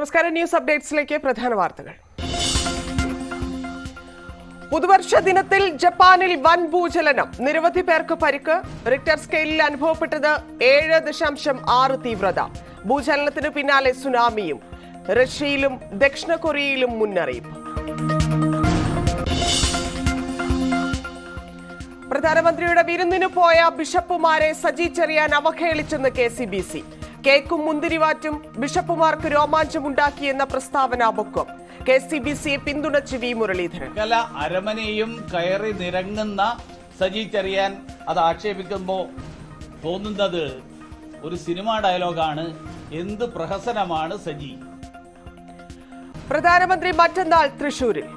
നമസ്കാരം. ന്യൂസ് അപ്ഡേറ്റ്സിലേക്ക് പ്രധാന വാർത്തകൾ. പുതുവർഷ ദിനത്തിൽ ജപ്പാനിൽ വൻ ഭൂചലനം. നിരവധി പേർക്ക് പരിക്ക്. റിക്ടർ സ്കെയിലിൽ അനുഭവപ്പെട്ടത് ഏഴ് ദശാംശം ആറ് തീവ്രത. ഭൂചലനത്തിന് പിന്നാലെ സുനാമിയും. റഷ്യയിലും ദക്ഷിണ കൊറിയയിലും മുന്നറിയിപ്പ്. പ്രധാനമന്ത്രിയുടെ വിരുന്നിനു പോയ ബിഷപ്പുമാരെ സജി ചെറിയാൻ അവഹേളിച്ചെന്ന് കെ സി ബി സി. കേക്കും മുന്തിരിവാറ്റും ബിഷപ്പുമാർക്ക് രോമാഞ്ചം ഉണ്ടാക്കിയെന്ന പ്രസ്താവന ബുക്കും കെ സി ബി സിയെ പിന്തുണച്ച് വി മുരളീധരൻ. അരമനയും കയറി നിരങ്ങുന്ന സജി ചെറിയാൻ അത് ആക്ഷേപിക്കുമ്പോൾ തോന്നുന്നത് ഒരു സിനിമാ ഡയലോഗാണ്. എന്ത് പ്രഹസനമാണ് സജി. പ്രധാനമന്ത്രി മറ്റന്നാൾ തൃശൂരിൽ.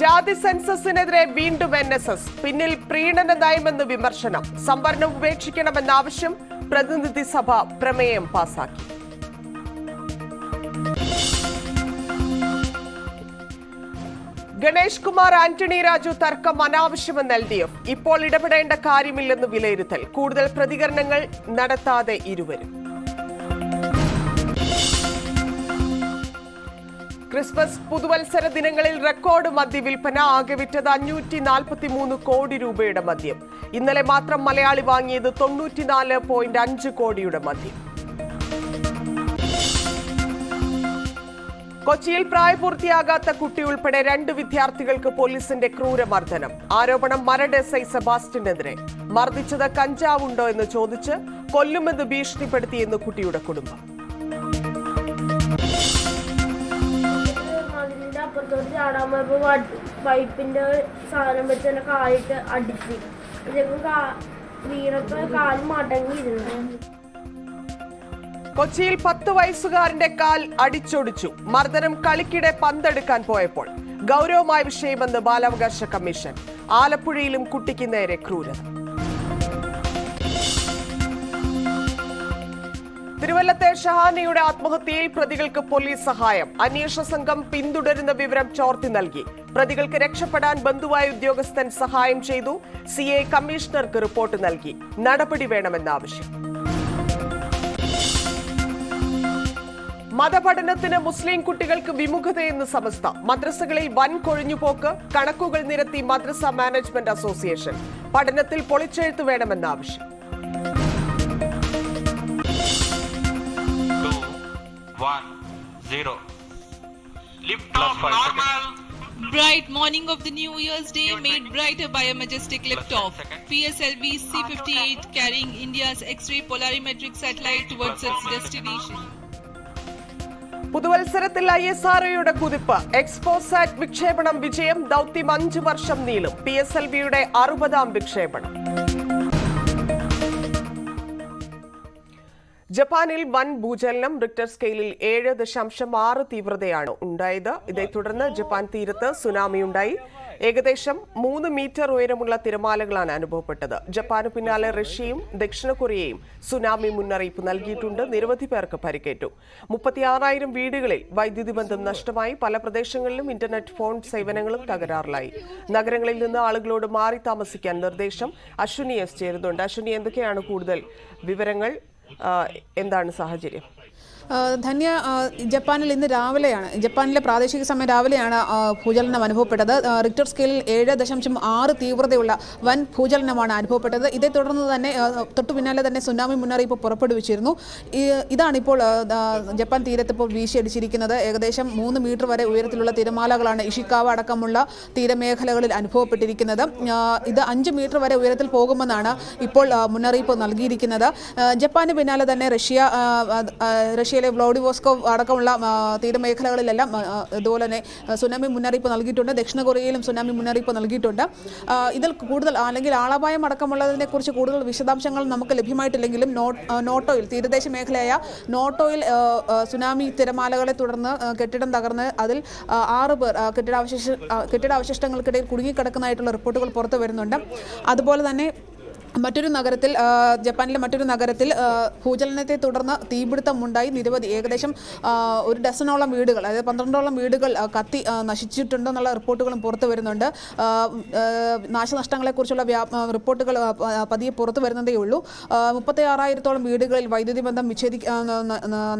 ജാതി സെൻസസിനെതിരെ വീണ്ടും എൻ എസ് എസ്. പിന്നിൽ പ്രീണന നയമെന്ന് വിമർശനം. സംവരണം ഉപേക്ഷിക്കണമെന്ന ആവശ്യം പ്രതിനിധി സഭ പ്രമേയം പാസാക്കി. ഗണേഷ് കുമാർ ആന്റണി രാജു തർക്കം അനാവശ്യമെന്ന് എൽ ഡി എഫ്. ഇപ്പോൾ ഇടപെടേണ്ട കാര്യമില്ലെന്ന് വിലയിരുത്തൽ. കൂടുതൽ പ്രതികരണങ്ങൾ നടത്താതെ ഇരുവരും. ക്രിസ്മസ് പുതുവത്സര ദിനങ്ങളിൽ റെക്കോർഡ് മദ്യവിൽപ്പന ആകെ വിറ്റത് അഞ്ഞൂറ്റി നാൽപ്പത്തി മൂന്ന് കോടി രൂപയുടെ മദ്യം. ഇന്നലെ മാത്രം മലയാളി വാങ്ങിയത് തൊണ്ണൂറ്റിനാല് പോയിന്റ് അഞ്ച് കോടിയുടെ മദ്യം. കൊച്ചിയിൽ പ്രായപൂർത്തിയാകാത്ത കുട്ടി ഉൾപ്പെടെ രണ്ട് വിദ്യാർത്ഥികൾക്ക് പോലീസിന്റെ ക്രൂരമർദ്ദനം. ആരോപണം മരട് എസ് ഐ സെബാസ്റ്റിനെതിരെ മർദ്ദിച്ചത് കഞ്ചാവുണ്ടോ എന്ന് ചോദിച്ച് കൊല്ലുമെന്ന് ഭീഷണിപ്പെടുത്തിയെന്ന് കുട്ടിയുടെ കുടുംബം. അപ്പുറത്തോട്ട് ചാടാൻ പൈപ്പിന്റെ സാധനം വെച്ച് തന്നെ കാലിട്ട് അടിച്ച്. വീണപ്പോ കാൽ മടങ്ങിയിരുന്നു. കൊച്ചിയിൽ പത്ത് വയസ്സുകാരന്റെ കാൽ അടിച്ചൊടിച്ചു. മർദ്ദനം കളിക്കിടെ പന്തെടുക്കാൻ പോയപ്പോൾ ഗൗരവമായ വിഷയമെന്ന് ബാലാവകാശ കമ്മീഷൻ. ആലപ്പുഴയിലും കുട്ടിക്ക് നേരെ ക്രൂരത. തിരുവല്ലത്തെ ഷഹാനയുടെ ആത്മഹത്യയിൽ പ്രതികൾക്ക് പോലീസ് സഹായം. അന്വേഷണ സംഘം പിന്തുടരുന്ന വിവരം ചോർത്തി നൽകി. പ്രതികൾക്ക് രക്ഷപ്പെടാൻ ബന്ധുവായ ഉദ്യോഗസ്ഥൻ സഹായം ചെയ്തു. സി എ കമ്മീഷണർക്ക് റിപ്പോർട്ട് നൽകി. നടപടി വേണമെന്ന ആവശ്യം മതപഠനത്തിന് മുസ്ലിം കുട്ടികൾക്ക് വിമുഖതയെന്ന് സമസ്ത. മദ്രസകളിൽ വൻ കൊഴിഞ്ഞുപോക്ക് കണക്കുകൾ നിരത്തി മദ്രസ മാനേജ്മെന്റ് അസോസിയേഷൻ. പഠനത്തിൽ പൊളിച്ചെഴുത്ത് വേണമെന്ന ആവശ്യം one, zero. Lift Plus off normal. Bright morning of the New Year's Day made brighter by a majestic liftoff. PSLV C-58 carrying India's X-ray polarimetric satellite towards its destination. പുതുവത്സരത്തിൽ I S ആർഒയുടെ കുതിപ്പ് XPoSat വിക്ഷേപണം വിജയം ദൗത്യം അഞ്ചു വർഷം നീളും P S L വിയുടെ അറുപതാം വിക്ഷേപണം ജപ്പാനിൽ വൻ ഭൂചലനം റിക്ടർ സ്കെയിലിൽ ഏഴ് ദശാംശം ആറ് തീവ്രതയാണ് ഉണ്ടായത്. ഇതേ തുടർന്ന് ജപ്പാൻ തീരത്ത് സുനാമി ഉണ്ടായി. ഏകദേശം മൂന്ന് മീറ്റർ ഉയരമുള്ള തിരമാലകളാണ് അനുഭവപ്പെട്ടത്. ജപ്പാന് പിന്നാലെ റഷ്യയും ദക്ഷിണ കൊറിയയും സുനാമി മുന്നറിയിപ്പ് നൽകിയിട്ടുണ്ട്. നിരവധി പേർക്ക് പരിക്കേറ്റു. മുപ്പത്തിയാറായിരം വീടുകളിൽ വൈദ്യുതി ബന്ധം നഷ്ടമായി. പല പ്രദേശങ്ങളിലും ഇന്റർനെറ്റ് ഫോൺ സേവനങ്ങളും തകരാറിലായി. നഗരങ്ങളിൽ നിന്ന് ആളുകളോട് മാറി താമസിക്കാൻ നിർദ്ദേശം അശ്വിനി എസ് ചേരുന്നുണ്ട്. അശ്വിനി എന്തൊക്കെയാണ് കൂടുതൽ വിവരങ്ങൾ എന്താണ് സാഹചര്യം? ധന്യ ജപ്പാനിൽ ഇന്ന് രാവിലെയാണ് ജപ്പാനിലെ പ്രാദേശിക സമയം രാവിലെയാണ് ഭൂചലനം അനുഭവപ്പെട്ടത്. റിക്ടർ സ്കെയിലിൽ ഏഴ് ദശാംശം ആറ് തീവ്രതയുള്ള വൻ ഭൂചലനമാണ് അനുഭവപ്പെട്ടത്. ഇതേ തുടർന്ന് തന്നെ തൊട്ടു പിന്നാലെ തന്നെ സുനാമി മുന്നറിയിപ്പ് പുറപ്പെടുവിച്ചിരുന്നു. ഇതാണിപ്പോൾ ജപ്പാൻ തീരത്ത് ഇപ്പോൾ വീശിയടിച്ചിരിക്കുന്നത്. ഏകദേശം മൂന്ന് മീറ്റർ വരെ ഉയരത്തിലുള്ള തിരമാലകളാണ് ഇഷിക്കാവ അടക്കമുള്ള തീരമേഖലകളിൽ അനുഭവപ്പെട്ടിരിക്കുന്നത്. ഇത് അഞ്ച് മീറ്റർ വരെ ഉയരത്തിൽ പോകുമെന്നാണ് ഇപ്പോൾ മുന്നറിയിപ്പ് നൽകിയിരിക്കുന്നത്. ജപ്പാന് പിന്നാലെ തന്നെ റഷ്യ ആ, റഷ്യയിലെ വ്ളോഡിവോസ്കോ അടക്കമുള്ള തീരമേഖലകളിലെല്ലാം ഇതുപോലെ തന്നെ സുനാമി മുന്നറിയിപ്പ് നൽകിയിട്ടുണ്ട്. ദക്ഷിണ കൊറിയയിലും സുനാമി മുന്നറിയിപ്പ് നൽകിയിട്ടുണ്ട്. ഇതിൽ കൂടുതൽ അല്ലെങ്കിൽ ആളപായം അടക്കമുള്ളതിനെ കുറിച്ച് കൂടുതൽ വിശദാംശങ്ങൾ നമുക്ക് ലഭ്യമായിട്ടില്ലെങ്കിലും നോട്ടോയിൽ തീരദേശ മേഖലയായ നോട്ടോയിൽ സുനാമി തിരമാലകളെ തുടർന്ന് കെട്ടിടം തകർന്ന് അതിൽ ആറ് പേർ കെട്ടിടാവശിഷ്ട കെട്ടിടാവശിഷ്ടങ്ങൾക്കിടയിൽ കുടുങ്ങിക്കിടക്കുന്നതായിട്ടുള്ള റിപ്പോർട്ടുകൾ പുറത്തു വരുന്നുണ്ട്. അതുപോലെ തന്നെ മറ്റൊരു നഗരത്തിൽ ജപ്പാനിലെ മറ്റൊരു നഗരത്തിൽ ഭൂചലനത്തെ തുടർന്ന് തീപിടുത്തമുണ്ടായി. നിരവധി ഏകദേശം ഒരു ഡസനോളം വീടുകൾ അതായത് പന്ത്രണ്ടോളം വീടുകൾ കത്തി നശിച്ചിട്ടുണ്ടെന്നുള്ള റിപ്പോർട്ടുകളും പുറത്തു വരുന്നുണ്ട്. നാശനഷ്ടങ്ങളെക്കുറിച്ചുള്ള വ്യാ റിപ്പോർട്ടുകൾ പതിയെ പുറത്തു വരുന്നതേ ഉള്ളൂ. മുപ്പത്തി ആറായിരത്തോളം വീടുകളിൽ വൈദ്യുതി ബന്ധം വിച്ഛേദി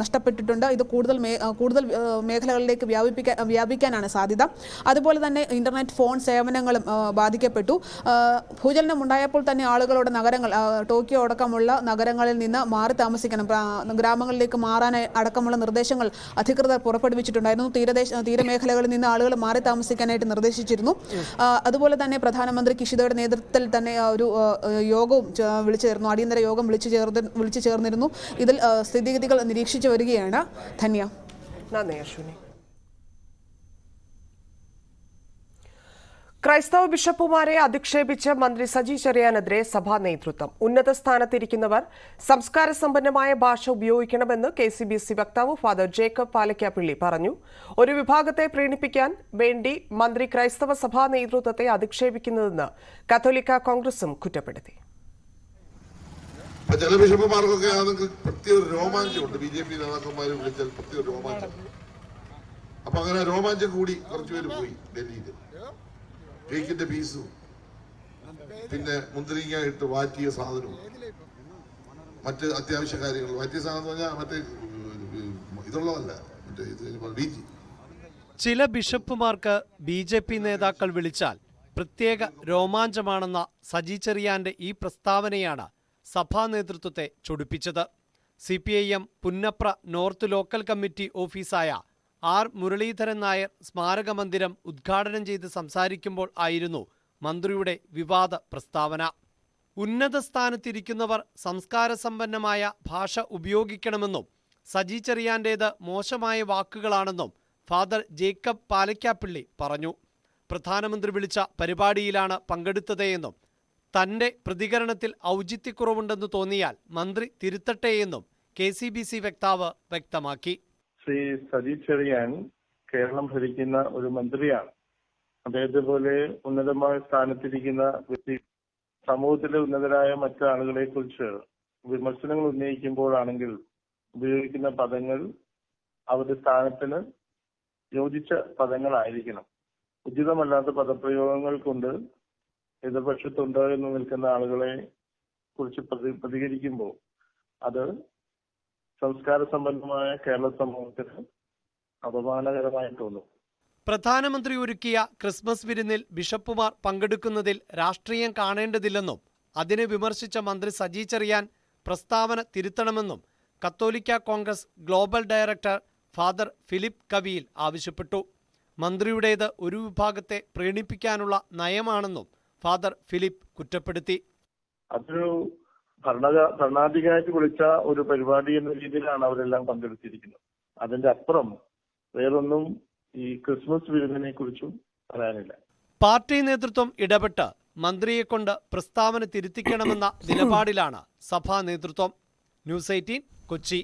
നഷ്ടപ്പെട്ടിട്ടുണ്ട്. ഇത് കൂടുതൽ കൂടുതൽ മേഖലകളിലേക്ക് വ്യാപിപ്പിക്കാൻ വ്യാപിക്കാനാണ് സാധ്യത. അതുപോലെ തന്നെ ഇന്റർനെറ്റ് ഫോൺ സേവനങ്ങളും ബാധിക്കപ്പെട്ടു. ഭൂചലനം ഉണ്ടായപ്പോൾ തന്നെ ആളുകളോട് നഗരങ്ങൾ ടോക്കിയോ അടക്കമുള്ള നഗരങ്ങളിൽ നിന്ന് മാറി താമസിക്കണം. ഗ്രാമങ്ങളിലേക്ക് മാറാൻ അടക്കമുള്ള നിർദ്ദേശങ്ങൾ അധികൃതർ പുറപ്പെടുവിച്ചിട്ടുണ്ടായിരുന്നു. തീരദേശ തീരമേഖലകളിൽ നിന്ന് ആളുകൾ മാറി താമസിക്കാനായിട്ട് നിർദ്ദേശിച്ചിരുന്നു. അതുപോലെ തന്നെ പ്രധാനമന്ത്രി കിഷിതയുടെ നേതൃത്വത്തിൽ തന്നെ ഒരു യോഗവും വിളിച്ചു ചേർന്നു. അടിയന്തര യോഗം വിളിച്ചു ചേർന്ന് വിളിച്ചു ചേർന്നിരുന്നു. ഇതിൽ സ്ഥിതിഗതികൾ നിരീക്ഷിച്ചു വരികയാണ്. ധന്യ. നന്ദി അശ്വിനി. ക്രൈസ്തവ ബിഷപ്പുമാരെ അധിക്ഷേപിച്ച് മന്ത്രി സജി ചെറിയാനെതിരെ സഭാ നേതൃത്വം. ഉന്നത സ്ഥാനത്തിരിക്കുന്നവർ സംസ്കാര സമ്പന്നമായ ഭാഷ ഉപയോഗിക്കണമെന്ന് കെ സി ബി സി വക്താവ് ഫാദർ ജേക്കബ് പാലക്കാപ്പിള്ളി പറഞ്ഞു. ഒരു വിഭാഗത്തെ പ്രീണിപ്പിക്കാൻ വേണ്ടി മന്ത്രി ക്രൈസ്തവ സഭാ നേതൃത്വത്തെ അധിക്ഷേപിക്കുന്നതെന്ന് കത്തോലിക്ക കോൺഗ്രസും കുറ്റപ്പെടുത്തി. രോമാഞ്ചമുണ്ട്. രോമാഞ്ചം. അപ്പൊ അങ്ങനെ രോമാഞ്ചം കൂടി കുറച്ചുപേര് പോയി ഡൽഹിയിൽ കേക്കിന്റെ പീസും പിന്നെ മുന്തിരിങ്ങ ഇട്ട് വാറ്റിയ സാധനവും. മറ്റ് അത്യാവശ്യ കാര്യങ്ങൾ. വാറ്റിയ സാധനം പറഞ്ഞാൽ മറ്റേ ഇതുള്ളതല്ല. മറ്റേ ഇത് ബീജി ചില ബിഷപ്പുമാർക്ക് ബി ജെ പി നേതാക്കൾ വിളിച്ചാൽ പ്രത്യേക രോമാഞ്ചമാണെന്ന സജി ചെറിയാന്റെ ഈ പ്രസ്താവനയാണ് സഭാ നേതൃത്വത്തെ ചൊടിപ്പിച്ചത്. C P I M Punnapra north local committee ഓഫീസായ R. Muraleedharan Nair സ്മാരക മന്ദിരം ഉദ്ഘാടനം ചെയ്ത് സംസാരിക്കുമ്പോൾ ആയിരുന്നു മന്ത്രിയുടെ വിവാദ പ്രസ്താവന. ഉന്നത സ്ഥാനത്തിരിക്കുന്നവർ സംസ്കാര സമ്പന്നമായ ഭാഷ ഉപയോഗിക്കണമെന്നും സജി ചെറിയാന്റേത് മോശമായ വാക്കുകളാണെന്നും ഫാദർ ജേക്കബ് പാലക്കാപ്പിള്ളി പറഞ്ഞു. പ്രധാനമന്ത്രി വിളിച്ച പരിപാടിയിലാണ് പങ്കെടുത്തതെന്നും തന്റെ പ്രതികരണത്തിൽ ഔചിത്യക്കുറവുണ്ടെന്ന് തോന്നിയാൽ മന്ത്രി തിരുത്തട്ടെയെന്നും കെ സി ബി സി വക്താവ് വ്യക്തമാക്കി. ശ്രീ സജി ചെറിയാൻ കേരളം ഭരിക്കുന്ന ഒരു മന്ത്രിയാണ്. അദ്ദേഹത്തെ പോലെ ഉന്നതമായ സ്ഥാനത്തിരിക്കുന്ന വ്യക്തി സമൂഹത്തിലെ ഉന്നതരായ മറ്റു ആളുകളെ കുറിച്ച് വിമർശനങ്ങൾ ഉന്നയിക്കുമ്പോഴാണെങ്കിൽ ഉപയോഗിക്കുന്ന പദങ്ങൾ അവരുടെ സ്ഥാനത്തിന് യോജിച്ച പദങ്ങളായിരിക്കണം. ഉചിതമല്ലാത്ത പദപ്രയോഗങ്ങൾ കൊണ്ട് എതിർപക്ഷത്തുണ്ട് എന്ന് നിൽക്കുന്ന ആളുകളെ കുറിച്ച് പ്രതി പ്രതികരിക്കുമ്പോൾ അത് സംസ്കാര സമ്പന്നമായ കേരള സമൂഹത്തിന് അപമാനകരമായി തോന്നും. പ്രധാനമന്ത്രി ഒരുക്കിയ ക്രിസ്മസ് വിരുന്നിൽ ബിഷപ്പുമാർ പങ്കെടുക്കുന്നതിൽ രാഷ്ട്രീയം കാണേണ്ടതില്ലെന്നും അതിനെ വിമർശിച്ച മന്ത്രി സജി ചെറിയാൻ പ്രസ്താവന തിരുത്തണമെന്നും കത്തോലിക്ക Congress global director father Philip Kaviyil ആവശ്യപ്പെട്ടു. മന്ത്രിയുടേത് ഒരു വിഭാഗത്തെ പ്രീണിപ്പിക്കാനുള്ള നയമാണെന്നും ഫാദർ ഫിലിപ്പ് കുറ്റപ്പെടുത്തി. അതൊരു ഭരണ ഭരണാധികാരി വിളിച്ച ഒരു പരിപാടി എന്ന രീതിയിലാണ് അവരെല്ലാം പങ്കെടുത്തിരിക്കുന്നത്. അതിന്റെ അപ്പുറം വേറൊന്നും ഈ ക്രിസ്മസ് വിരുന്നിനെ കുറിച്ചും പറയാനില്ല. പാർട്ടി നേതൃത്വം ഇടപെട്ട് മന്ത്രിയെ കൊണ്ട് പ്രസ്താവന തിരുത്തിക്കണമെന്ന നിലപാടിലാണ് സഭാ നേതൃത്വം. News eighteen Kochi.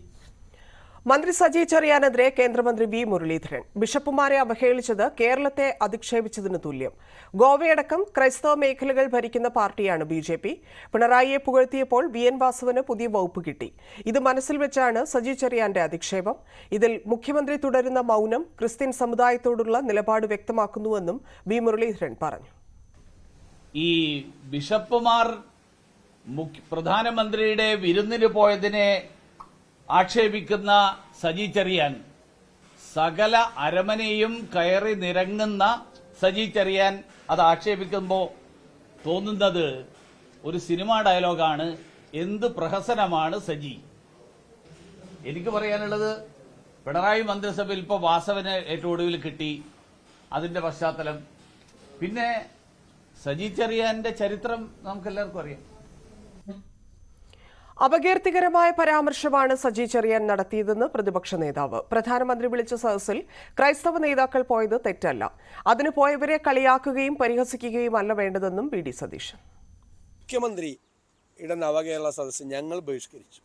മന്ത്രി സജി ചെറിയാനെതിരെ കേന്ദ്രമന്ത്രി വി മുരളീധരൻ. ബിഷപ്പുമാരെ അവഹേളിച്ചത് കേരളത്തെ അധിക്ഷേപിച്ചതിന് തുല്യം. ഗോവയടക്കം ക്രൈസ്തവ മേഖലകൾ ഭരിക്കുന്ന പാർട്ടിയാണ് ബി ജെ പി. പിണറായിയെ പുകഴ്ത്തിയപ്പോൾ വി എൻ വാസുവിന് പുതിയ വകുപ്പ് കിട്ടി. ഇത് മനസ്സിൽ വെച്ചാണ് സജി ചെറിയാന്റെ അധിക്ഷേപം. ഇതിൽ മുഖ്യമന്ത്രി തുടരുന്ന മൌനം ക്രിസ്ത്യൻ സമുദായത്തോടുള്ള നിലപാട് വ്യക്തമാക്കുന്നുവെന്നും വി മുരളീധരൻ പറഞ്ഞു. ഈ ബിഷപ്പുമാർ പ്രധാനമന്ത്രിയുടെ വിരുന്നിന് പോയതിനെ ആക്ഷേപിക്കുന്ന സജി ചെറിയാൻ. സകല അരമനയും കയറി നിരങ്ങുന്ന സജി ചെറിയാൻ അത് ആക്ഷേപിക്കുമ്പോൾ തോന്നുന്നത് ഒരു സിനിമാ ഡയലോഗാണ്. എന്ത് പ്രഹസനമാണ് സജി? എനിക്ക് പറയാനുള്ളത് പിണറായി മന്ത്രിസഭയിൽ ഇപ്പോൾ വാസവന് ഏറ്റവും ഒടുവിൽ കിട്ടി. അതിന്റെ പശ്ചാത്തലം. പിന്നെ സജി ചെറിയാന്റെ ചരിത്രം നമുക്കെല്ലാവർക്കും അറിയാം. അപകീർത്തികരമായ പരാമർശമാണ് സജി ചെറിയാൻ നടത്തിയതെന്ന് പ്രതിപക്ഷ നേതാവ്. പ്രധാനമന്ത്രി വിളിച്ച സദസ്സിൽ ക്രൈസ്തവ നേതാക്കൾ പോയത് തെറ്റല്ല. അതിന് പോയവരെ കളിയാക്കുകയും പരിഹസിക്കുകയും അല്ല വേണ്ടതെന്നും വി ഡി സതീശൻ. മുഖ്യമന്ത്രിയുടെ നവകേരള സദസ്സ് ഞങ്ങൾ ബഹിഷ്കരിച്ചു.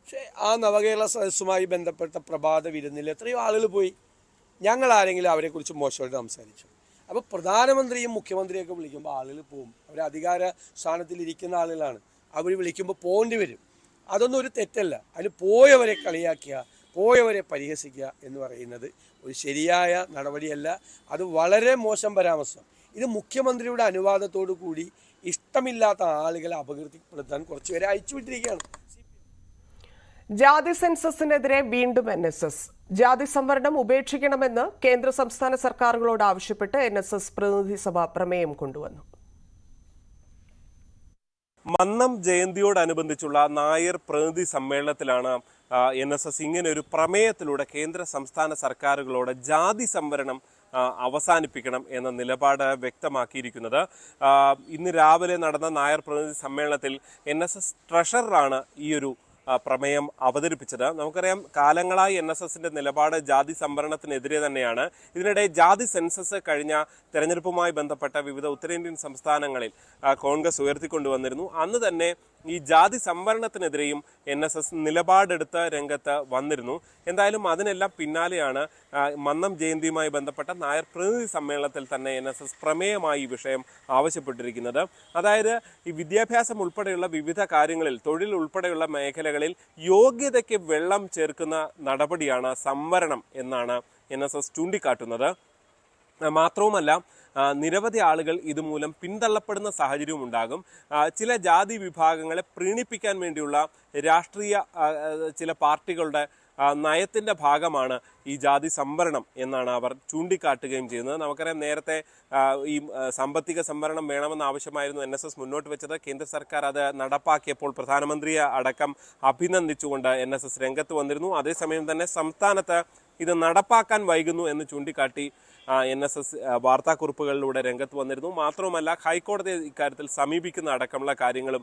പക്ഷേ ആ നവകേരള സദസ്സുമായി ബന്ധപ്പെട്ട പ്രഭാത വിരുന്നിൽ എത്രയോ ആളുകൾ പോയി. ഞങ്ങൾ ആരെങ്കിലും അവരെക്കുറിച്ച് മോശമായിട്ട് സംസാരിച്ചു. അപ്പോൾ പ്രധാനമന്ത്രിയും മുഖ്യമന്ത്രിയൊക്കെ വിളിക്കുമ്പോൾ ആളുകൾ പോകും അവർ അധികാര സ്ഥാനത്തിൽ ഇരിക്കുന്ന ആളുകളാണ്. അവർ വിളിക്കുമ്പോൾ പോകേണ്ടി വരും. അതൊന്നും ഒരു തെറ്റല്ല. അതിന് പോയവരെ കളിയാക്കുക പോയവരെ പരിഹസിക്കുക എന്ന് പറയുന്നത് ഒരു ശരിയായ നടപടിയല്ല. അത് വളരെ മോശം പരാമർശം. ഇത് മുഖ്യമന്ത്രിയുടെ അനുവാദത്തോടു കൂടി ഇഷ്ടമില്ലാത്ത ആളുകളെ അപകീർത്തിപ്പെടുത്താൻ കുറച്ചുപേരെ അയച്ചുവിട്ടിരിക്കുകയാണ് ജാതി സെൻസസിനെതിരെ വീണ്ടും എൻ എസ് എസ് ജാതി സംവരണം ഉപേക്ഷിക്കണമെന്ന് കേന്ദ്ര സംസ്ഥാന സർക്കാരുകളോട് ആവശ്യപ്പെട്ട് എൻ എസ് എസ് പ്രതിനിധി സഭ പ്രമേയം കൊണ്ടുവന്നു. മന്നം ജയന്തിയോടനുബന്ധിച്ചുള്ള നായർ പ്രതിനിധി സമ്മേളനത്തിലാണ് എൻ എസ് എസ് ഇങ്ങനെ ഒരു പ്രമേയത്തിലൂടെ കേന്ദ്ര സംസ്ഥാന സർക്കാരുകളോട് ജാതി സംവരണം അവസാനിപ്പിക്കണം എന്ന നിലപാട് വ്യക്തമാക്കിയിരിക്കുന്നത്. ഇന്ന് രാവിലെ നടന്ന നായർ പ്രതിനിധി സമ്മേളനത്തിൽ എൻ എസ് എസ് ട്രഷററാണ് ഈ ഒരു ആ, പ്രമേയം അവതരിപ്പിച്ചത്. നമുക്കറിയാം കാലങ്ങളായി എൻ എസ് എസിന്റെ നിലപാട് ജാതി സംവരണത്തിനെതിരെ തന്നെയാണ്. ഇതിനിടെ ജാതി സെൻസസ് കഴിഞ്ഞ തെരഞ്ഞെടുപ്പുമായി ബന്ധപ്പെട്ട വിവിധ ഉത്തരേന്ത്യൻ സംസ്ഥാനങ്ങളിൽ കോൺഗ്രസ് ഉയർത്തിക്കൊണ്ടുവന്നിരുന്നു. അന്ന് തന്നെ ഈ ജാതി സംവരണത്തിനെതിരെയും എൻ എസ് എസ് നിലപാടെടുത്ത രംഗത്ത് വന്നിരുന്നു. എന്തായാലും അതിനെല്ലാം പിന്നാലെയാണ് മന്നം ജയന്തിയുമായി ബന്ധപ്പെട്ട നായർ പ്രതിനിധി സമ്മേളനത്തിൽ തന്നെ എൻ എസ് എസ് പ്രമേയമായി ഈ വിഷയം ആവശ്യപ്പെട്ടിരിക്കുന്നത്. അതായത് ഈ വിദ്യാഭ്യാസം ഉൾപ്പെടെയുള്ള വിവിധ കാര്യങ്ങളിൽ തൊഴിൽ ഉൾപ്പെടെയുള്ള മേഖലകളിൽ യോഗ്യതയ്ക്ക് വെള്ളം ചേർക്കുന്ന നടപടിയാണ് സംവരണം എന്നാണ് എൻ എസ് എസ് ചൂണ്ടിക്കാട്ടുന്നത്. മാത്രവുമല്ല നിരവധി ആളുകൾ ഇതുമൂലം പിന്തള്ളപ്പെടുന്ന സാഹചര്യവും ഉണ്ടാകും. ചില ജാതി വിഭാഗങ്ങളെ പ്രീണിപ്പിക്കാൻ വേണ്ടിയുള്ള രാഷ്ട്രീയ ചില പാർട്ടികളുടെ നയത്തിന്റെ ഭാഗമാണ് ഈ ജാതി സംവരണം എന്നാണ് അവർ ചൂണ്ടിക്കാട്ടുകയും ചെയ്യുന്നത്. നമുക്കറിയാം നേരത്തെ ഈ സാമ്പത്തിക സംവരണം വേണമെന്ന ആവശ്യമായിരുന്നു എൻ എസ് എസ് മുന്നോട്ട് വെച്ചത്. കേന്ദ്ര സർക്കാർ അത് നടപ്പാക്കിയപ്പോൾ പ്രധാനമന്ത്രിയെ അടക്കം അഭിനന്ദിച്ചുകൊണ്ട് എൻ എസ് എസ് രംഗത്ത് വന്നിരുന്നു. അതേസമയം തന്നെ സംസ്ഥാനത്ത് ഇത് നടപ്പാക്കാൻ വൈകുന്നു എന്ന് ചൂണ്ടിക്കാട്ടി എൻ എസ് എസ് വാർത്താക്കുറിപ്പുകളിലൂടെ രംഗത്ത് വന്നിരുന്നു. മാത്രവുമല്ല ഹൈക്കോടതിയെ ഇക്കാര്യത്തിൽ സമീപിക്കുന്ന അടക്കമുള്ള കാര്യങ്ങളും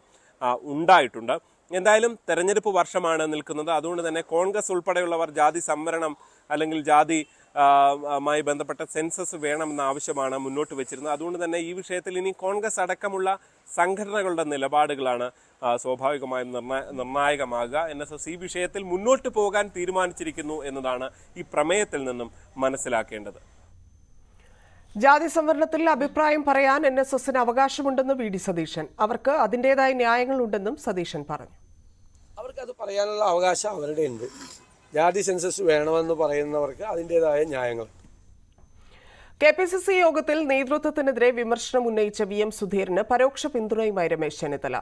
ഉണ്ടായിട്ടുണ്ട്. എന്തായാലും തെരഞ്ഞെടുപ്പ് വർഷമാണ് നിൽക്കുന്നത്. അതുകൊണ്ട് തന്നെ കോൺഗ്രസ് ഉൾപ്പെടെയുള്ളവർ ജാതി സംവരണം അല്ലെങ്കിൽ ജാതി മായി ബന്ധപ്പെട്ട സെൻസസ് വേണമെന്ന ആവശ്യമാണ് മുന്നോട്ട് വെച്ചിരുന്നത്. അതുകൊണ്ട് തന്നെ ഈ വിഷയത്തിൽ ഇനി കോൺഗ്രസ് അടക്കമുള്ള സംഘടനകളുടെ നിലപാടുകളാണ് സ്വാഭാവികമായും നിർണാ നിർണായകമാകുക. എൻ എസ് എസ് ഈ വിഷയത്തിൽ മുന്നോട്ട് പോകാൻ തീരുമാനിച്ചിരിക്കുന്നു എന്നതാണ് ഈ പ്രമേയത്തിൽ നിന്നും മനസ്സിലാക്കേണ്ടത്. ജാതി സംവരണത്തിൽ അഭിപ്രായം പറയാൻ എൻ എസ് എസിന് അവകാശമുണ്ടെന്ന് വി ഡി സതീശൻ. അവർക്ക് അതിന്റെതായ ന്യായങ്ങളുണ്ടെന്നും സതീശൻ പറഞ്ഞു. അവർക്ക് അത് പറയാനുള്ള അവകാശം അവരുടെ ഉണ്ട് ജാതി സെൻസസ് വേണമെന്ന് പറയുന്നവർക്ക് അതിന്റെതായ ന്യായങ്ങൾ കെ പി സി സി യോഗത്തിൽ നേതൃത്വത്തിനെതിരെ വിമർശനം ഉന്നയിച്ച വി എം സുധീറിന് പരോക്ഷ പിന്തുണയുമായി രമേശ് ചെന്നിത്തല.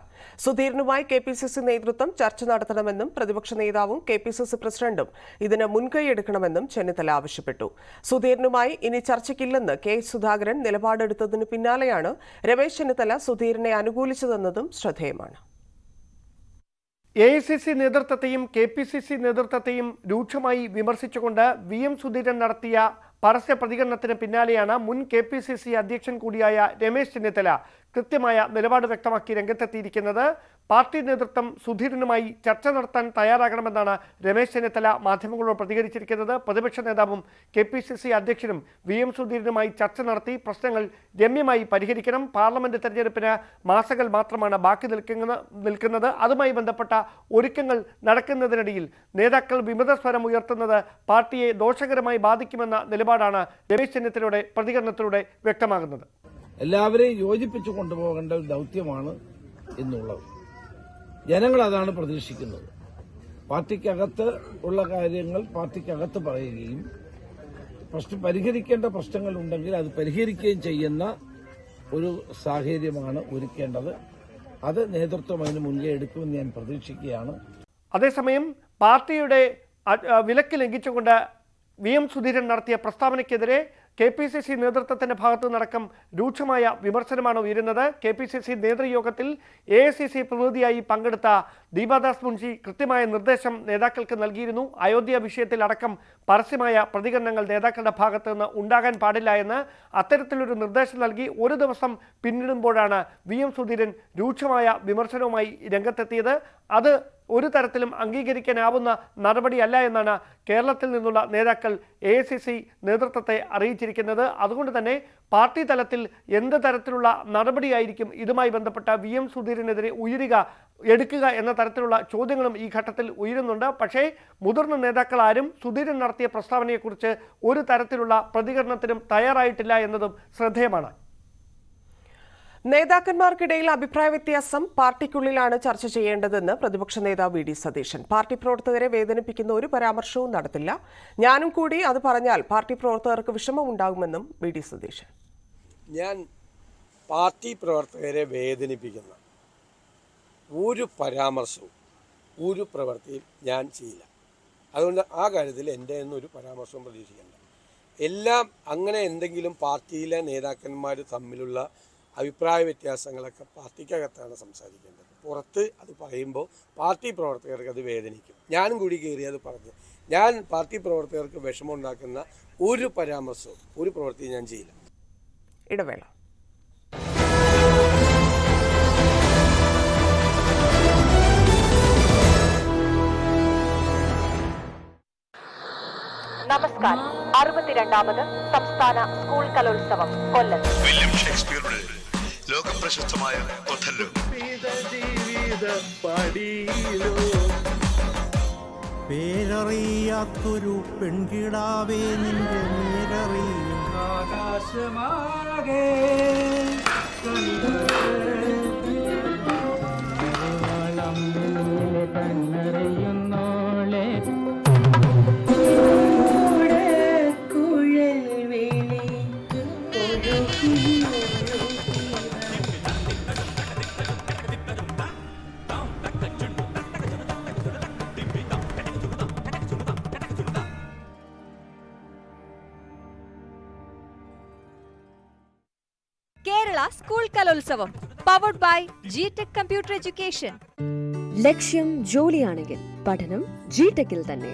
സുധീറിനുമായി കെ പി സി സി നേതൃത്വം ചർച്ച നടത്തണമെന്നും പ്രതിപക്ഷ നേതാവും കെ പി സി സി പ്രസിഡന്റും ഇതിന് മുൻകൈയെടുക്കണമെന്നും ചെന്നിത്തല ആവശ്യപ്പെട്ടു. സുധീറിനുമായി ഇനി ചർച്ചയ്ക്കില്ലെന്ന് കെ സുധാകരൻ നിലപാടെടുത്തതിന് പിന്നാലെയാണ് രമേശ് ചെന്നിത്തല സുധീറിനെ അനുകൂലിച്ചതെന്നതും ശ്രദ്ധേയമാണ്. എ ഐ സി സി നേതൃത്വത്തെയും കെ പി സി സി നേതൃത്വത്തെയും രൂക്ഷമായി വിമർശിച്ചുകൊണ്ട് വി എം സുധീരൻ നടത്തിയ പരസ്യ പ്രതികരണത്തിന് പിന്നാലെയാണ് മുൻ കെ പി സി സി അധ്യക്ഷൻ കൂടിയായ രമേശ് ചെന്നിത്തല കൃത്യമായ നിലപാട് വ്യക്തമാക്കി രംഗത്തെത്തിയിരിക്കുന്നത്. പാർട്ടി നേതൃത്വം സുധീരനുമായി ചർച്ച നടത്താൻ തയ്യാറാകണമെന്നാണ് രമേശ് ചെന്നിത്തല മാധ്യമങ്ങളോട് പ്രതികരിച്ചിരിക്കുന്നത്. പ്രതിപക്ഷ നേതാവും കെ പി സി സി അധ്യക്ഷനും വി എം സുധീരനുമായി ചർച്ച നടത്തി പ്രശ്നങ്ങൾ രമ്യമായി പരിഹരിക്കണം. പാർലമെന്റ് തെരഞ്ഞെടുപ്പിന് മാസങ്ങൾ മാത്രമാണ് ബാക്കി നിൽക്കുന്ന നിൽക്കുന്നത്. അതുമായി ബന്ധപ്പെട്ട ഒരുക്കങ്ങൾ നടക്കുന്നതിനിടയിൽ നേതാക്കൾ വിമത സ്വരം ഉയർത്തുന്നത് പാർട്ടിയെ ദോഷകരമായി ബാധിക്കുമെന്ന നിലപാടാണ് രമേശ് ചെന്നിത്തലയുടെ പ്രതികരണത്തിലൂടെ വ്യക്തമാകുന്നത്. എല്ലാവരെയും യോജിപ്പിച്ചു കൊണ്ടുപോകേണ്ട ഒരു ദൗത്യമാണ് എന്നുള്ളത് ജനങ്ങൾ അതാണ് പ്രതീക്ഷിക്കുന്നത്. പാർട്ടിക്കകത്ത് ഉള്ള കാര്യങ്ങൾ പാർട്ടിക്കകത്ത് പറയുകയും പ്രശ്നം പരിഹരിക്കേണ്ട പ്രശ്നങ്ങൾ ഉണ്ടെങ്കിൽ അത് പരിഹരിക്കുകയും ചെയ്യുന്ന ഒരു സാഹചര്യമാണ് ഒരുക്കേണ്ടത്. അത് നേതൃത്വം അതിന് മുൻകൈ എടുക്കുമെന്ന് ഞാൻ പ്രതീക്ഷിക്കുകയാണ്. അതേസമയം പാർട്ടിയുടെ വിലക്ക് ലംഘിച്ചുകൊണ്ട് വി എം സുധീരൻ നടത്തിയ പ്രസ്താവനയ്ക്കെതിരെ കെ പി സി സി നേതൃത്വത്തിന്റെ ഭാഗത്തു നിന്നടക്കം രൂക്ഷമായ വിമർശനമാണ് ഉയരുന്നത്. കെ പി സി സി നേതൃയോഗത്തിൽ എ ഐ സി സി പ്രതിനിധിയായി പങ്കെടുത്ത ദീപാദാസ് മുൻഷി കൃത്യമായ നിർദ്ദേശം നേതാക്കൾക്ക് നൽകിയിരുന്നു. അയോധ്യ വിഷയത്തിൽ അടക്കം പരസ്യമായ പ്രതികരണങ്ങൾ നേതാക്കളുടെ ഭാഗത്ത് നിന്ന് ഉണ്ടാകാൻ പാടില്ല എന്ന് അത്തരത്തിലൊരു നിർദ്ദേശം നൽകി ഒരു ദിവസം പിന്നിടുമ്പോഴാണ് വി എം സുധീരൻ രൂക്ഷമായ വിമർശനവുമായി രംഗത്തെത്തിയത്. അത് ഒരു തരത്തിലും അംഗീകരിക്കാനാവുന്ന നടപടിയല്ല എന്നാണ് കേരളത്തിൽ നിന്നുള്ള നേതാക്കൾ എ നേതൃത്വത്തെ അറിയിച്ചിരിക്കുന്നത്. അതുകൊണ്ട് തന്നെ പാർട്ടി തലത്തിൽ എന്ത് തരത്തിലുള്ള നടപടിയായിരിക്കും ഇതുമായി ബന്ധപ്പെട്ട വി എം സുധീരനെതിരെ ഉയരുക എടുക്കുക എന്ന തരത്തിലുള്ള ചോദ്യങ്ങളും ഈ ഘട്ടത്തിൽ ഉയരുന്നുണ്ട്. പക്ഷേ മുതിർന്ന നേതാക്കളാരും സുധീരൻ നടത്തിയ പ്രസ്താവനയെക്കുറിച്ച് ഒരു തരത്തിലുള്ള പ്രതികരണത്തിനും തയ്യാറായിട്ടില്ല എന്നതും ശ്രദ്ധേയമാണ്. നേതാക്കന്മാർക്കിടയിൽ അഭിപ്രായ വ്യത്യാസം പാർട്ടിക്കുള്ളിലാണ് ചർച്ച ചെയ്യേണ്ടതെന്ന് പ്രതിപക്ഷ നേതാവ് വി ഡി സതീശൻ. പാർട്ടി പ്രവർത്തകരെ വേദനിപ്പിക്കുന്ന ഒരു പരാമർശവും നടത്തില്ല. ഞാനും കൂടി അത് പറഞ്ഞാൽ പാർട്ടി പ്രവർത്തകർക്ക് വിഷമമുണ്ടാകുമെന്നും വി ഡി സതീശൻ. ഞാൻ പാർട്ടി പ്രവർത്തകരെ വേദനിപ്പിക്കുന്ന ഒരു പരാമർശവും ഒരു പ്രവൃത്തിയും ഞാൻ ചെയ്യില്ല. അതുകൊണ്ട് ആ കാര്യത്തിൽ എന്റെ ഒരു പരാമർശവും പ്രതീക്ഷിക്കേണ്ട. എല്ലാം അങ്ങനെ എന്തെങ്കിലും പാർട്ടിയിലെ നേതാക്കന്മാർ തമ്മിലുള്ള അഭിപ്രായ വ്യത്യാസങ്ങളൊക്കെ പാർട്ടിക്കകത്താണ് സംസാരിക്കേണ്ടത്. പുറത്ത് അത് പറയുമ്പോൾ പാർട്ടി പ്രവർത്തകർക്ക് അത് വേദനിക്കും. ഞാനും കൂടി കയറി അത് പറഞ്ഞു. ഞാൻ പാർട്ടി പ്രവർത്തകർക്ക് വിഷമമുണ്ടാക്കുന്ന ഒരു പരാമർശവും ഒരു പ്രവൃത്തിയും ഞാൻ ചെയ്യില്ല. ഇടവേള. നമസ്കാരം. അറുപത്തിരണ്ടാമത് സംസ്ഥാന സ്കൂൾ കലോത്സവം കൊല്ലം വില്യം ഷേക്സ്പിയറുടെ ലോകപ്രശസ്തമായ ഒഥല്ലോ പേരറിയാത്തൊരു പെൺകിടാവേ നിന്റെ നേരറിയും. ആകാശമാകെ. കണ്ണറിയുന്നോളെ കലോത്സവം powered by G Tech computer education ലക്ഷ്യം ജോലിയാണെങ്കിൽ പഠനം ജി ടെക്കിൽ തന്നെ.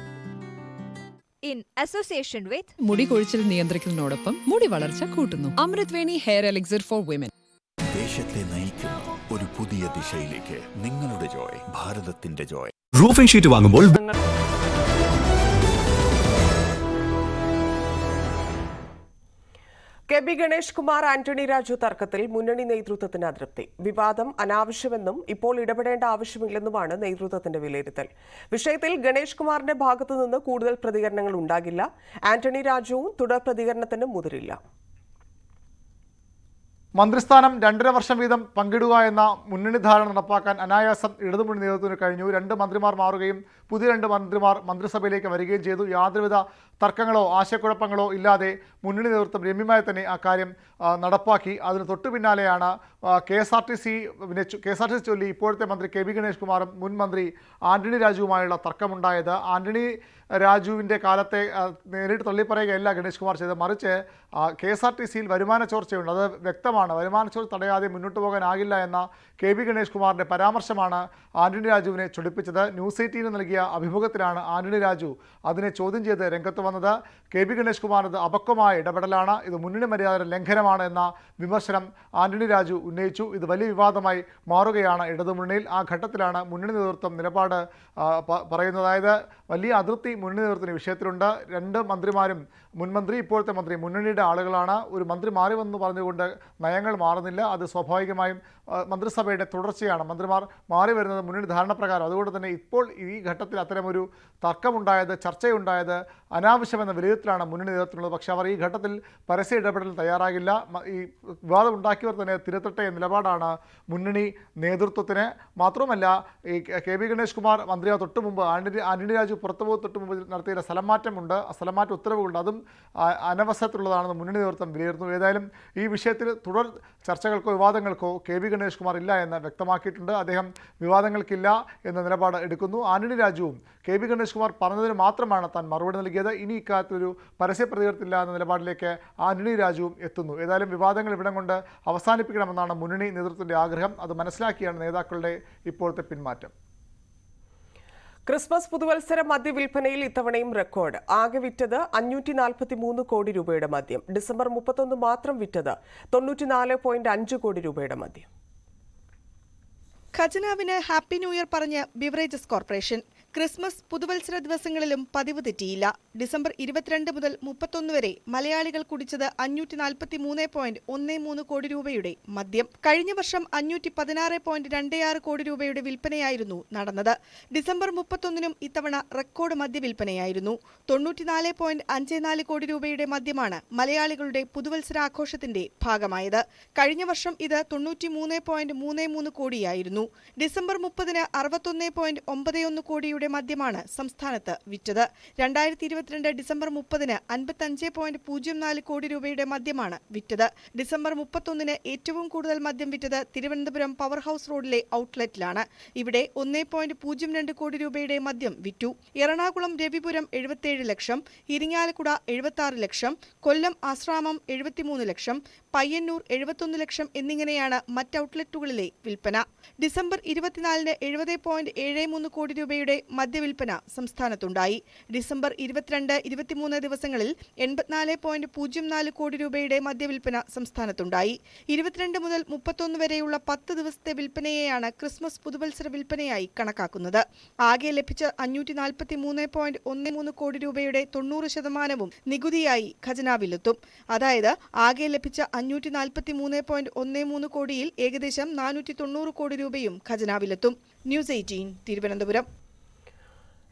ഇൻ അസോസിയേഷൻ വിത്ത് മുടി കൊഴിച്ചിൽ നിയന്ത്രിക്കുന്നതിനോടൊപ്പം മുടി വളർച്ച കൂട്ടുന്നു. അമൃത് Veni hair elixir for women. ദേശത്തെ നയിക്കുന്ന ഒരു പുതിയ ദിശയിലേക്ക് നിങ്ങളുടെ ജോയ് ഭാരതത്തിന്റെ ജോയ്. റൂഫിംഗ് ഷീറ്റ് വാങ്ങുമ്പോൾ കെ ബി ഗണേഷ് കുമാർ ആന്റണി രാജു തർക്കത്തിൽ മുന്നണി നേതൃത്വത്തിന് അതൃപ്തി. വിവാദം അനാവശ്യമെന്നും ഇപ്പോൾ ഇടപെടേണ്ട ആവശ്യമില്ലെന്നുമാണ് നേതൃത്വത്തിന്റെ വിലയിരുത്തൽ. വിഷയത്തിൽ ഗണേഷ് കുമാറിന്റെ ഭാഗത്തുനിന്ന് കൂടുതൽ പ്രതികരണങ്ങൾ ഉണ്ടാകില്ല. ആന്റണി രാജുവും തുടർ പ്രതികരണത്തിന് മുതിരില്ല. മന്ത്രിസ്ഥാനം രണ്ടര വർഷം വീതം പങ്കിടുക എന്ന മുന്നണി ധാരണ നടപ്പാക്കാൻ അനായാസം ഇടതുമുന്നണി നേതൃത്വത്തിന് കഴിഞ്ഞു. രണ്ട് മന്ത്രിമാർ മാറുകയും പുതിയ രണ്ട് മന്ത്രിമാർ മന്ത്രിസഭയിലേക്ക് വരികയും ചെയ്തു. യാതൊരുവിധ തർക്കങ്ങളോ ആശയക്കുഴപ്പങ്ങളോ ഇല്ലാതെ മുന്നണി നേതൃത്വം രമ്യമായി തന്നെ ആ കാര്യം നടപ്പാക്കി. അതിന് തൊട്ടു പിന്നാലെയാണ് K S R T C പിന്നെ K S R T C ചൊല്ലി ഇപ്പോഴത്തെ മന്ത്രി കെ വി ഗണേഷ് കുമാറും മുൻ മന്ത്രി ആന്റണി രാജുവുമായുള്ള തർക്കമുണ്ടായത്. ആന്റണി രാജുവിന്റെ കാലത്തെ നേരിട്ട് തള്ളിപ്പറയുകയല്ല ഗണേഷ് കുമാർ ചെയ്തത്. മറിച്ച് കെ എസ് ആർ ടി സിയിൽ വരുമാന ചോർച്ചയുണ്ട്. അത് വ്യക്തമാണ്. വരുമാന ചോർച്ച തടയാതെ മുന്നോട്ട് പോകാനാകില്ല എന്ന കെ വി ഗണേഷ് കുമാറിന്റെ പരാമർശമാണ് ആന്റണി രാജുവിനെ ചൊടിപ്പിച്ചത്. ന്യൂസ് എയ്റ്റീന് നൽകിയ അഭിമുഖത്തിലാണ് ആന്റണി രാജു അതിനെ ചോദ്യം ചെയ്ത് രംഗത്ത് വന്നത്. കെ വി ഗണേഷ് കുമാർ ഇത് അപക്വമായ ഇടപെടലാണ്. ഇത് മുന്നണി മര്യാദ ലംഘനമാണ് എന്ന വിമർശനം ആന്റണി രാജു ഉന്നയിച്ചു. ഇത് വലിയ വിവാദമായി മാറുകയാണ് ഇടതുമുന്നണിയിൽ. ആ ഘട്ടത്തിലാണ് മുന്നണി നേതൃത്വം നിലപാട് പറയുന്നത്. അതായത് വലിയ അതൃപ്തി മുന്നണി നേതൃത്വത്തിന് വിഷയത്തിലുണ്ട്. രണ്ട് മന്ത്രിമാരും മുൻമന്ത്രി ഇപ്പോഴത്തെ മന്ത്രി. മുന്നണിയുടെ ആളുകളാണ്. ഒരു മന്ത്രി മാറി വന്ന് പറഞ്ഞുകൊണ്ട് നയങ്ങൾ മാറുന്നില്ല. അത് സ്വാഭാവികമായും മന്ത്രിസഭയുടെ തുടർച്ചയാണ്. മന്ത്രിമാർ മാറി വരുന്നത് മുന്നണി ധാരണപ്രകാരം. അതുകൊണ്ട് തന്നെ ഇപ്പോൾ ഈ ഘട്ടത്തിൽ അത്തരമൊരു തർക്കമുണ്ടായത് ചർച്ചയുണ്ടായത് അനാവശ്യമെന്ന വിലയിരുത്തലാണ് മുന്നണി നേതൃത്വമുള്ളത് പക്ഷേ അവർ ഈ ഘട്ടത്തിൽ പരസ്യ ഇടപെടൽ തയ്യാറാകില്ല. ഈ വിവാദം ഉണ്ടാക്കിയവർ തന്നെ തിരുത്തട്ടെ നിലപാടാണ് മുന്നണി നേതൃത്വത്തിന്. മാത്രവുമല്ല ഈ കെ- ബി ഗണേഷ് കുമാർ മന്ത്രിയാ തൊട്ട് മുമ്പ് ആന്റണി ആന്റണി രാജു പുറത്തു പോകും തൊട്ട് മുമ്പ് നടത്തിയ സ്ഥലം മാറ്റമുണ്ട് സ്ഥലം മാറ്റ ഉത്തരവുകളുണ്ട്. അതും അനവസരത്തിലുള്ളതാണെന്ന് മുന്നണി നേതൃത്വം വിലയിരുത്തുന്നു. ഏതായാലും ഈ വിഷയത്തിൽ തുടർ ചർച്ചകൾക്കോ വിവാദങ്ങൾക്കോ കെ വി ഗണേഷ് കുമാർ ഇല്ല എന്ന് വ്യക്തമാക്കിയിട്ടുണ്ട്. അദ്ദേഹം വിവാദങ്ങൾക്കില്ല എന്ന നിലപാട് എടുക്കുന്നു. ആന്റണി രാജുവും കെ വി ഗണേഷ് കുമാർ പറഞ്ഞതിന് മാത്രമാണ് താൻ മറുപടി നൽകിയത്. ഇനി ഇക്കാര്യത്തിലൊരു പരസ്യ പ്രതികരണത്തില്ല എന്ന നിലപാടിലേക്ക് ആന്റണി രാജുവും എത്തുന്നു. ഏതായാലും വിവാദങ്ങൾ ഇവിടം കൊണ്ട് അവസാനിപ്പിക്കണമെന്നാണ് മുന്നണി നേതൃത്വത്തിന്റെ ആഗ്രഹം. അത് മനസ്സിലാക്കിയാണ് നേതാക്കളുടെ ഇപ്പോഴത്തെ പിന്മാറ്റം. ക്രിസ്മസ് പുതുവത്സര മദ്യവിൽപ്പനയിൽ ഇത്തവണയും റെക്കോർഡ്. ആകെ വിറ്റത് അഞ്ഞൂറ്റി നാൽപ്പത്തി മൂന്ന് കോടി രൂപയുടെ മദ്യം. ഡിസംബർ മുപ്പത്തൊന്ന് മാത്രം വിറ്റത് തൊണ്ണൂറ്റിനാല് പോയിന്റ് അഞ്ച് കോടി രൂപയുടെ മദ്യം. ഖജനാവിന് ഹാപ്പി ന്യൂ ഇയർ പറഞ്ഞ് ബിവറേജസ് കോർപ്പറേഷൻ. ക്രിസ്മസ് പുതുവത്സര ദിവസങ്ങളിലും പതിവ് തെറ്റിയില്ല. ഡിസംബർ ഇരുപത്തിരണ്ട് മുതൽ മുപ്പത്തൊന്ന് വരെ മലയാളികൾ കുടിച്ചത് അഞ്ഞൂറ്റി നാൽപ്പത്തി മൂന്ന് പോയിന്റ് ഒന്ന് മൂന്ന് കോടി രൂപയുടെ മദ്യം. കഴിഞ്ഞ വർഷം അഞ്ഞൂറ്റി പതിനാറ് പോയിന്റ് രണ്ട് ആറ് കോടി രൂപയുടെ വിൽപ്പനയായിരുന്നു നടന്നത്. ഡിസംബർ മുപ്പത്തൊന്നിനും ഇത്തവണ റെക്കോർഡ് മദ്യവിൽപ്പനയായിരുന്നു തൊണ്ണൂറ്റിനാല് പോയിന്റ് അഞ്ച് നാല് കോടി രൂപയുടെ മദ്യമാണ് മലയാളികളുടെ പുതുവത്സരാഘോഷത്തിന്റെ ഭാഗമായത്. കഴിഞ്ഞ വർഷം ഇത് തൊണ്ണൂറ്റി മൂന്ന് പോയിന്റ് മൂന്ന് മൂന്ന് കോടിയായിരുന്നു. ഡിസംബർ മുപ്പതിന് അറുപത്തൊന്ന് പോയിന്റ് ഒമ്പത് ഒന്ന് കോടിയുടെ മദ്യമാണ് സംസ്ഥാനത്ത് വിറ്റത്. രണ്ടായിരത്തി ഇരുപത്തിരണ്ട് ഡിസംബർ മുപ്പതിന് അൻപത്തഞ്ച് പോയിന്റ് പൂജ്യം നാല് കോടി രൂപയുടെ മദ്യമാണ് വിറ്റത്. ഡിസംബർ മുപ്പത്തൊന്നിന് ഏറ്റവും കൂടുതൽ മദ്യം വിറ്റത് തിരുവനന്തപുരം പവർ ഹൌസ് റോഡിലെ ഔട്ട്ലെറ്റിലാണ്. ഇവിടെ ഒന്നേ പോയിന്റ് പൂജ്യം രണ്ട് കോടി രൂപയുടെ മദ്യം വിറ്റു. എറണാകുളം രവിപുരം എഴുപത്തിയേഴ് ലക്ഷം ഇരിങ്ങാലക്കുട എഴുപത്തി ആറ് ലക്ഷം കൊല്ലം ആശ്രാമം എഴുപത്തിമൂന്ന് ലക്ഷം പയ്യന്നൂർ എഴുപത്തൊന്ന് ലക്ഷം എന്നിങ്ങനെയാണ് മറ്റ് ഔട്ട്ലെറ്റുകളിലെ വിൽപ്പന. ഡിസംബർ ഇരുപത്തിനാലിന് എഴുപത് പോയിന്റ് ഏഴ് മൂന്ന് കോടി രൂപയുടെ മദ്യവിൽപ്പന സംസ്ഥാനത്തുണ്ടായി. ഡിസംബർ ഇരുപത്തിരണ്ട് ഇരുപത്തിമൂന്ന് ദിവസങ്ങളിൽ എൺപത്തിനാല് പോയിന്റ് പൂജ്യം നാല് കോടി രൂപയുടെ മദ്യവിൽപ്പന സംസ്ഥാനത്തുണ്ടായി. ഇരുപത്തിരണ്ട് മുതൽ മുപ്പത്തൊന്ന് വരെയുള്ള പത്ത് ദിവസത്തെ വിൽപ്പനയെയാണ് ക്രിസ്മസ് പുതുവത്സര വിൽപ്പനയായി കണക്കാക്കുന്നത്. ആകെ ലഭിച്ച അഞ്ഞൂറ്റി നാൽപ്പത്തി മൂന്ന് പോയിന്റ് ഒന്ന് മൂന്ന് കോടി രൂപയുടെ തൊണ്ണൂറ് ശതമാനവും നികുതിയായി ഖജനാവിലെത്തും. അതായത് ആകെ ലഭിച്ച അഞ്ഞൂറ്റി നാൽപ്പത്തി മൂന്ന് പോയിന്റ് ഒന്ന് മൂന്ന് കോടിയിൽ ഏകദേശം നാനൂറ്റി തൊണ്ണൂറ് കോടി രൂപയും ഖജനാവിലെത്തും. News eighteen Thiruvananthapuram.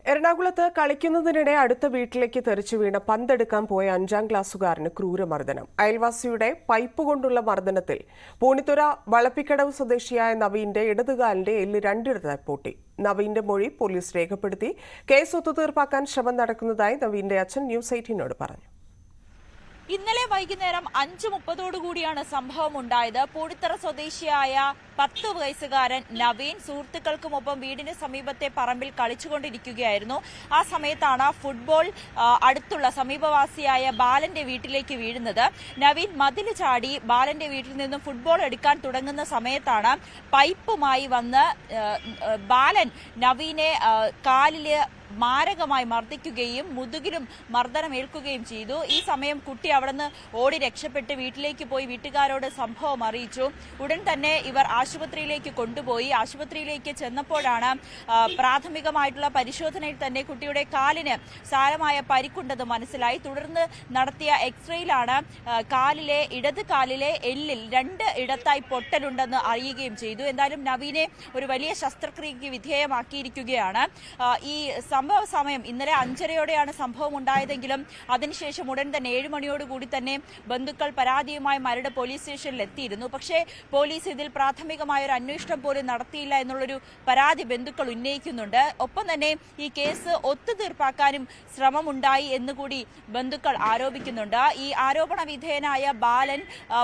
എറണാകുളത്ത് കളിക്കുന്നതിനിടെ അടുത്ത വീട്ടിലേക്ക് തെറിച്ചു വീണ പന്തെടുക്കാൻ പോയ അഞ്ചാം ക്ലാസ്സുകാരന് ക്രൂരമർദ്ദനം. അയൽവാസിയുടെ പൈപ്പ് കൊണ്ടുള്ള മർദ്ദനത്തിൽ പൂണിത്തുര വളപ്പിക്കടവ് സ്വദേശിയായ നവീന്റെ ഇടതുകാലിന്റെ എല്ല് രണ്ടിടത്തായി പൊട്ടി. നവീന്റെ മൊഴി പോലീസ് രേഖപ്പെടുത്തി. കേസ് ഒത്തുതീർപ്പാക്കാൻ ശ്രമം നടക്കുന്നതായി നവീന്റെ അച്ഛൻ ന്യൂസ് എയ്റ്റീനോട് പറഞ്ഞു. ഇന്നലെ വൈകുന്നേരം അഞ്ചു മുപ്പതോടുകൂടിയാണ് സംഭവം ഉണ്ടായത്. പൂടിത്തറ സ്വദേശിയായ പത്ത് വയസ്സുകാരൻ നവീൻ സുഹൃത്തുക്കൾക്കുമൊപ്പം വീടിന് സമീപത്തെ പറമ്പിൽ കളിച്ചുകൊണ്ടിരിക്കുകയായിരുന്നു. ആ സമയത്താണ് ഫുട്ബോൾ അടുത്തുള്ള സമീപവാസിയായ ബാലന്റെ വീട്ടിലേക്ക് വീഴുന്നത്. നവീൻ മതിൽ ചാടി ബാലന്റെ വീട്ടിൽ നിന്നും ഫുട്ബോൾ എടുക്കാൻ തുടങ്ങുന്ന സമയത്താണ് പൈപ്പുമായി വന്ന് ബാലൻ നവീനെ കാലിൽ മാരകമായി മർദ്ദിക്കുകയും മുതുകിലും മർദ്ദനമേൽക്കുകയും ചെയ്തു. ഈ സമയം കുട്ടി അവിടുന്ന് ഓടി രക്ഷപ്പെട്ട് വീട്ടിലേക്ക് പോയി വീട്ടുകാരോട് സംഭവം അറിയിച്ചു. ഉടൻ തന്നെ ഇവർ ആശുപത്രിയിലേക്ക് കൊണ്ടുപോയി. ആശുപത്രിയിലേക്ക് ചെന്നപ്പോഴാണ് പ്രാഥമികമായിട്ടുള്ള പരിശോധനയിൽ തന്നെ കുട്ടിയുടെ കാലിന് സാരമായ പരിക്കുണ്ടെന്ന് മനസ്സിലായി. തുടർന്ന് നടത്തിയ എക്സ്റേയിലാണ് കാലിലെ ഇടത് കാലിലെ എല്ലിൽ രണ്ട് ഇടത്തായി പൊട്ടലുണ്ടെന്ന് അറിയുകയും ചെയ്തു. എന്തായാലും നവീനെ ഒരു വലിയ ശസ്ത്രക്രിയയ്ക്ക് വിധേയമാക്കിയിരിക്കുകയാണ്. ഈ സംഭവ സമയം ഇന്നലെ അഞ്ചരയോടെയാണ് സംഭവം ഉണ്ടായതെങ്കിലും അതിനുശേഷം ഉടൻ തന്നെ ഏഴ് മണിയോടുകൂടി തന്നെ ബന്ധുക്കൾ പരാതിയുമായി മരട് പോലീസ് സ്റ്റേഷനിൽ എത്തിയിരുന്നു. പക്ഷേ പോലീസ് ഇതിൽ പ്രാഥമികമായ ഒരു അന്വേഷണം പോലും നടത്തിയില്ല എന്നുള്ളൊരു പരാതി ബന്ധുക്കൾ ഉന്നയിക്കുന്നുണ്ട്. ഒപ്പം തന്നെ ഈ കേസ് ഒത്തുതീർപ്പാക്കാനും ശ്രമമുണ്ടായി എന്നുകൂടി ബന്ധുക്കൾ ആരോപിക്കുന്നുണ്ട്. ഈ ആരോപണ വിധേയനായ ബാലൻ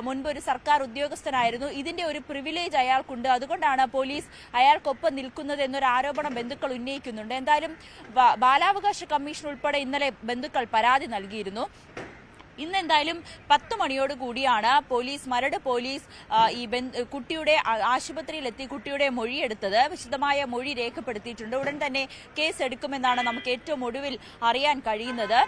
മുൻപ് ഒരു സർക്കാർ ഉദ്യോഗസ്ഥനായിരുന്നു. ഇതിന്റെ ഒരു പ്രിവിലേജ് അയാൾക്കുണ്ട്. അതുകൊണ്ടാണ് പോലീസ് അയാൾക്കൊപ്പം നിൽക്കുന്നത് എന്നൊരു ആരോപണം ബന്ധുക്കൾ ഉന്നയിക്കുന്നുണ്ട്. എന്തായാലും ബാലാവകാശ കമ്മീഷൻ ഉൾപ്പെടെ ഇന്നലെ ബന്ധുക്കൾ പരാതി നൽകിയിരുന്നു. ഇന്ന് എന്തായാലും പത്ത് മണിയോട് കൂടിയാണ് പോലീസ് മരട് പോലീസ് ഈ കുട്ടിയുടെ ആശുപത്രിയിലെത്തി കുട്ടിയുടെ മൊഴിയെടുത്തത്. വിശദമായ മൊഴി രേഖപ്പെടുത്തിയിട്ടുണ്ട്. ഉടൻ തന്നെ കേസ് എടുക്കുമെന്നാണ് നമുക്ക് ഏറ്റവും ഒടുവിൽ അറിയാൻ കഴിയുന്നത്.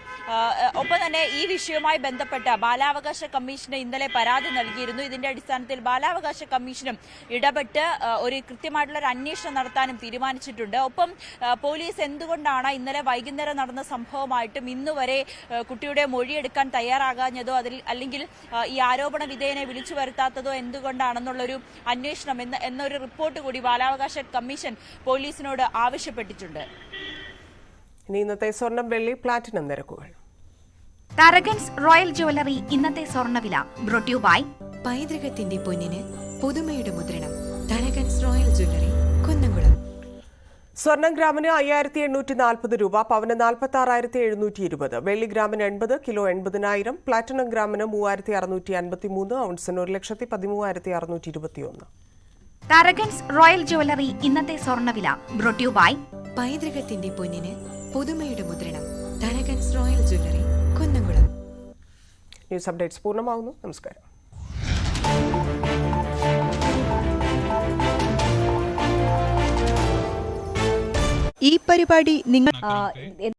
ഒപ്പം തന്നെ ഈ വിഷയവുമായി ബന്ധപ്പെട്ട് ബാലാവകാശ കമ്മീഷന് ഇന്നലെ പരാതി നൽകിയിരുന്നു. ഇതിന്റെ അടിസ്ഥാനത്തിൽ ബാലാവകാശ കമ്മീഷനും ഇടപെട്ട് ഒരു കൃത്യമായിട്ടുള്ള ഒരു അന്വേഷണം നടത്താനും തീരുമാനിച്ചിട്ടുണ്ട്. ഒപ്പം പോലീസ് എന്തുകൊണ്ടാണ് ഇന്നലെ വൈകുന്നേരം നടന്ന സംഭവമായിട്ടും ഇന്നുവരെ കുട്ടിയുടെ മൊഴിയെടുക്കാൻ തയ്യാറാകാഞ്ഞതോ അതിൽ അല്ലെങ്കിൽ ഈ ആരോപണ വിധേയനെ വിളിച്ചു വരുത്താത്തതോ എന്തുകൊണ്ടാണെന്നുള്ളൊരു അന്വേഷണം എന്ന എന്നൊരു റിപ്പോർട്ട് കൂടി ബാലാവകാശ കമ്മീഷൻ പോലീസിനോട് ആവശ്യപ്പെട്ടിട്ടുണ്ട്. ഇനി ഇന്നത്തെ സ്വർണം വെള്ളി പ്ലാറ്റിനം നിരക്കുകൾ. തരകൻസ് റോയൽ ജുവലറി ഇന്നത്തെ സ്വർണവില. Brought to you by. പൈതൃകത്തിന്റെ പൊന്നിന് പുതുമയുടെ മുദ്രണം. Tharakans royal jewellery Kunnamkulam. സ്വർണം ഗ്രാമിന് അയ്യായിരത്തി എണ്ണൂറ്റി നാൽപ്പത് രൂപ പവന് നാൽപ്പത്തി ആറായിരത്തി എഴുന്നൂറ്റി ഇരുപത് വെള്ളി ഗ്രാമിന് എൺപത് കിലോ എൺപതിനായിരം പ്ലാറ്റിനം ഗ്രാമിന് മൂവായിരത്തി അറുന്നൂറ്റി അൻപത്തി മൂന്ന് ഔൺസിന് ഒരു ലക്ഷത്തി പതിമൂവായിരത്തി അറുന്നൂറ്റി ഇരുപത്തിയൊന്ന് തരകൻസ് റോയൽ ജുവലറി ഇന്നത്തെ സ്വർണവില ബ്രോട്യൂ പൈതൃകത്തിന്റെ പൊന്നിന് പുതുമയുടെ മുദ്രണം. Tharakans royal jewellery Kunnamkulam. News updates പൂർണമാകുന്നു നമസ്കാരം. ഈ പരിപാടി നിങ്ങൾ